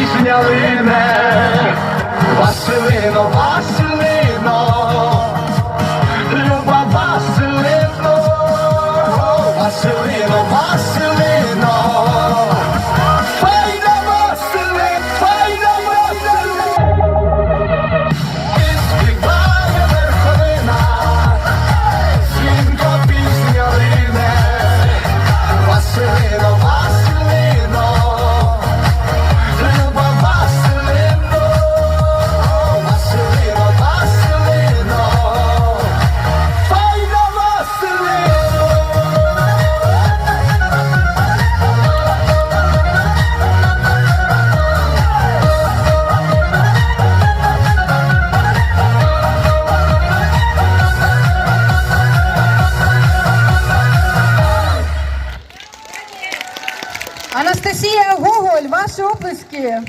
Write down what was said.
пісня лине. Анастасія Гоголь, ваші оплески.